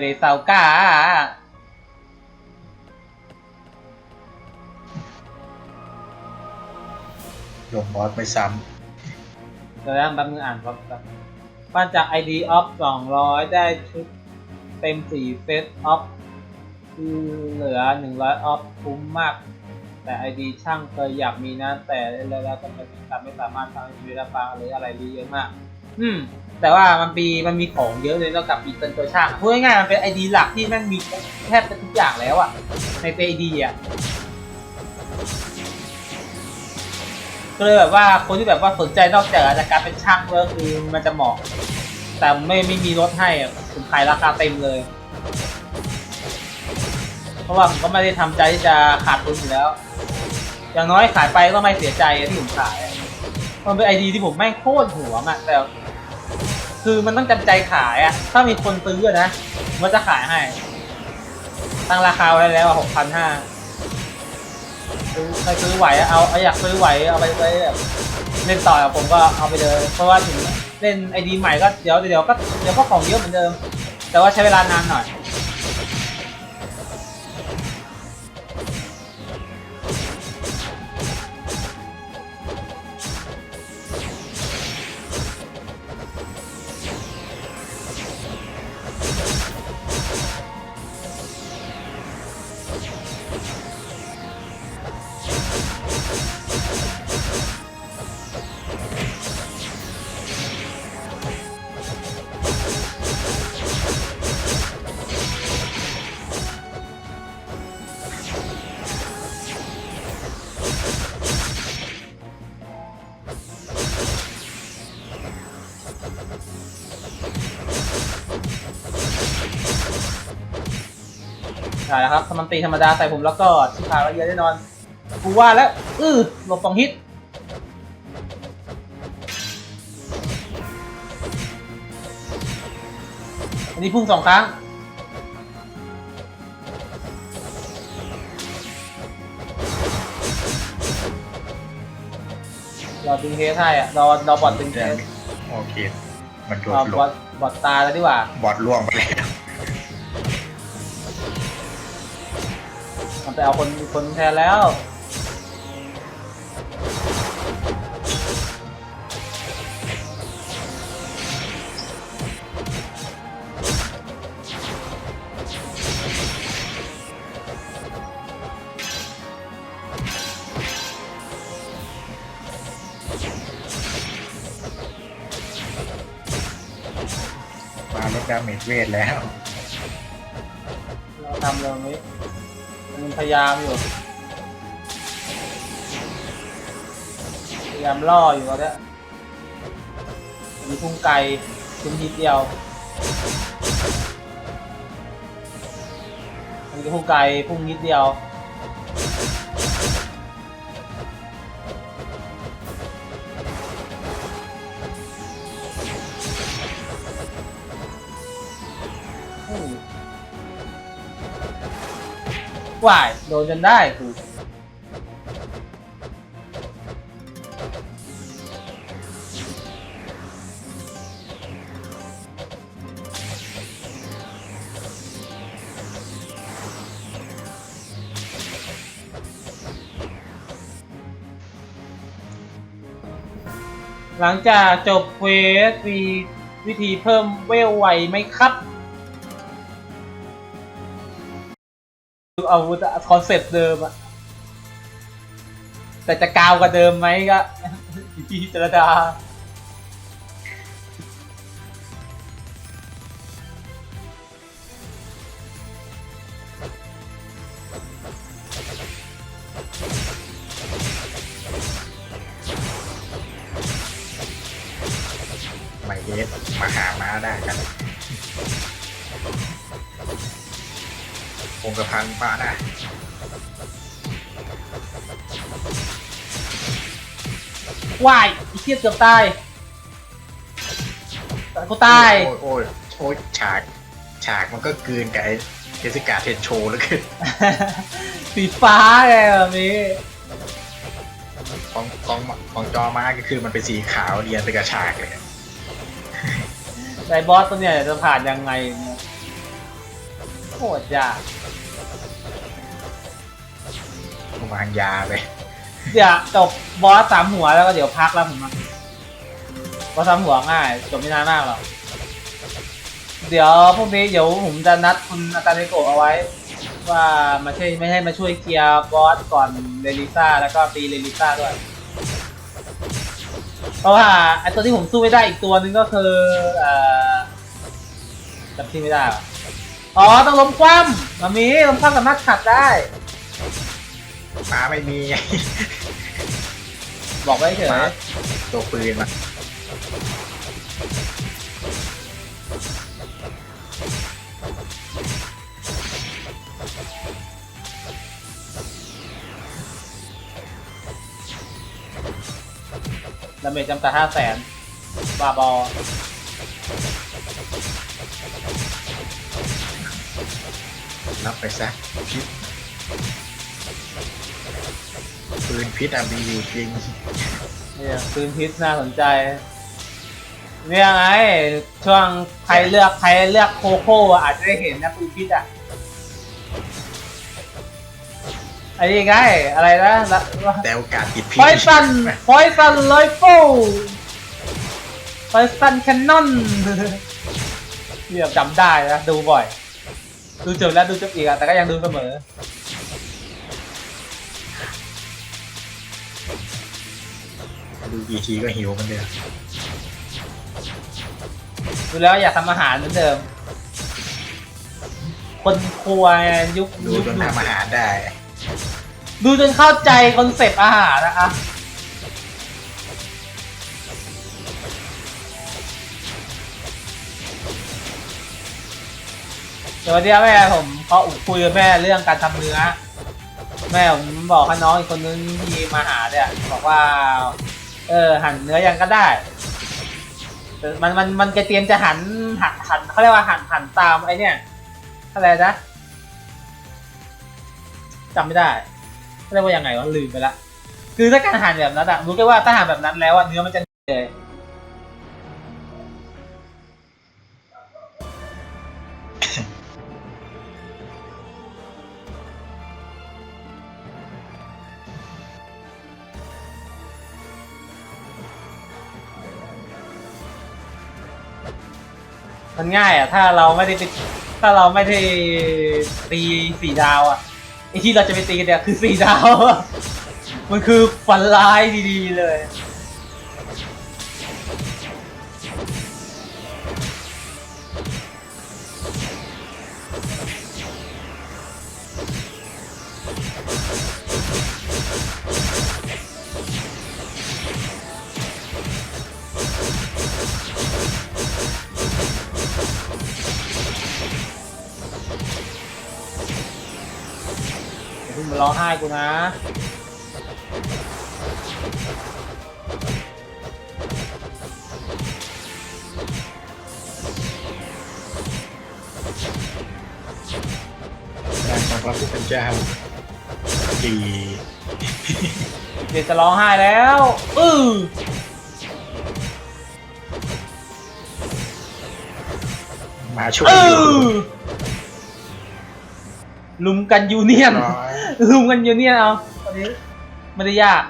เรซาวก้าลงบอสไม่ซ้เดี๋ยวนะแป๊บนึงอ่านครับครับปั้นจาก ID of 200 ได้ชุดเต็ม4เซต of เหลือ 100 of คุ้มมาก แต่ ID ช่างเคยอยากมีนะ แต่เล่นแล้วก็ไม่สามไม่สามารถทำให้ชีวิตรับฟังหรืออะไรดีเยอะมาก อืม แต่ว่ามันมีมันมีของเยอะเลยนอกจากมีเป็นตัวช่างพูดง่ายๆมันเป็น ID หลักที่แม่งมีแทบจะทุกอย่างแล้วอะในตัว ID อะก็เลยแบบว่าคนที่แบบว่าสนใจนอกจากจากการเป็นช่างก็คือมันจะเหมาะ แต่ไม่ไม่มีรถให้ผมขายราคาเต็มเลย เพราะว่าผมก็ไม่ได้ทำใจที่จะขาดทุนอยู่แล้ว อย่างน้อยขายไปก็ไม่เสียใจที่ผมขาย มันเป็นไอดีที่ผมแม่งโคตรหัวมอะแต่ คือมันต้องจำใจขายอะถ้ามีคนซื้อนะมันจะขายให้ ตั้งราคาไว้แล้วหกพันห้าซื้อใครซื้อไหวเอาเอาอยากซื้อไหวเอาไปไว้แบบเล่นต่อกับผมก็เอาไปเลย เพราะว่าถึงเล่นไอดีใหม่ก็เดี๋ยวเดี๋ยวก็เดี๋ยวก็ของเยอะเหมือนเดิม แต่ว่าใช้เวลานานหน่อย ช่แล้วครับถ้ามันตีธรรมดาใส่ผมแล้วก็ชิบหายแล้วเยอะแน่นอน กูว่าแล้ว อือหลบสองฮิต อันนี้พุ่งสองครั้งรอดึงเทสให้อะรอรอบอดดึงเทสำโอเค มันโดรดอหลบอบดบอดตายแล้วดีกว่า บอสล่วงไปแล้ว มันไปเอาคนคนแทนแล้วมาลดดาเมจเวทแล้ว เราทำเรื่องนี้ มันพยายามอยู่ พยายามล่ออยู่ตอนเนี้ยมีพุ่งไกลพุ่งทีเดียวมันจะพุ่งไกลพุ่งนิดเดียว ว่ายโดนจนได้กูหลังจากจบเควสมีวิธีเพิ่มเวลไวไหมครับ อาวุธคอนเซ็ปต์เดิมอะแต่จะกาวกว่าเดิมไหมก็อยู่ที่จรณาไมเดสมาหาม้าได้กัน คงกระพันป้าได้ว่ายไอ้เทียเกือบตายแต่กูตาย โอ้ยโอ้ยโอ้ยฉาก ฉากมันก็กลืนกับไอ้เทสกาเทนโชแล้วคือสีฟ้าไงแบบนี้ของของของจอม้าก็คือมันเป็นสีขาวเรียนไปกับฉากเลยไอ้บอสตัวเนี้ยจะผ่านยังไงเนี่ยคตรยาก วางยาไปเดี๋ยวจบบอสสามหัวแล้วก็เดี๋ยวพักแล้วผมอะบอสสามหัวง่ายจบไม่นานมากหรอกเดี๋ยวพรุ่งนี้เดี๋ยวผมจะนัดคุณอาจารย์เนโกะเอาไว้ ว่ามาช่วยไม่ให้มาช่วยเคลียร์บอสก่อนเรลิซ่าแล้วก็ตีเรลิซ่าด้วย เพราะว่าไอตัวที่ผมสู้ไม่ได้อีกตัวหนึงก็คือเอ่อจำที่ไม่ได้ว่ะอ๋อต้องล้มคว่ำมามีล้มคว่ำสามารถขัดได้ ม้าไม่มีไงบอกไว้เฉยม้าตัวปืนมาดาเมจจำกัดห้าแสนบาบอรับไปซะพิษ ปืนพิษอะมีอยู่จริงเนี่ยปืนพิษน่าสนใจ เนี่ยไงช่วงใครเลือกใครเลือกโคโค่อะอาจจะได้เห็นนะปืนพิษอะไอ้นี่ไงอะไรนะละแต่โอกาสติดพิษพอยซันพอยซันไลโฟพอยซันแคนนอนเรียบจำได้นะดูบ่อย ดูจบแล้วดูจบอีกอะแต่ก็ยังดูเสมอ ดูกี่ทีก็หิวเหมันเดิมดูแล้วอยากทำอาหารเหมือนเดิม คนครัวยุคดูยุคจนทำอาหารได้ ดูจนเข้าใจคอนเซปต์อาหารนะคะเดี๋ยววันนี้แม่ผมเขาคุยกับแม่เรื่องการทำเนื้อ แม่ผมบอกให้น้องอีกคนนึงที่มาหาเนี่ยบอกว่า เออหั่นเนื้อยังก็ได้มันมันมันจะเตรียมจะหันหันหันเขาเรียกว่าหันหันตามไอ้เนี่ยอะไรนะจำไม่ได้เขาเรียกว่ายังไงวะลืมไปละคือถ้าการหั่นแบบนั้นอะรู้แค่ว่าถ้าหั่นแบบนั้นแล้วอะเนื้อมันจะเลย มันง่ายอะ ถ้าเราไม่ได้ไปถ้าเราไม่ได้ตีสี่ดาวอะไอที่เราจะไปตีกันเนี่ยคือสี่ดาว มันคือฝันร้ายดีๆเลย เดี๋ยวเพิ่งมาร้องไห้กูนะการของพระพุทธเจ้าดีเดี๋ยวจะร้องไห้แล้วอือมาช่วยอือยู่อลุมกันยูเนียน ร้อย ลุมกันยูเนี่ยเอาตอนนี้ไม่ได้ยาก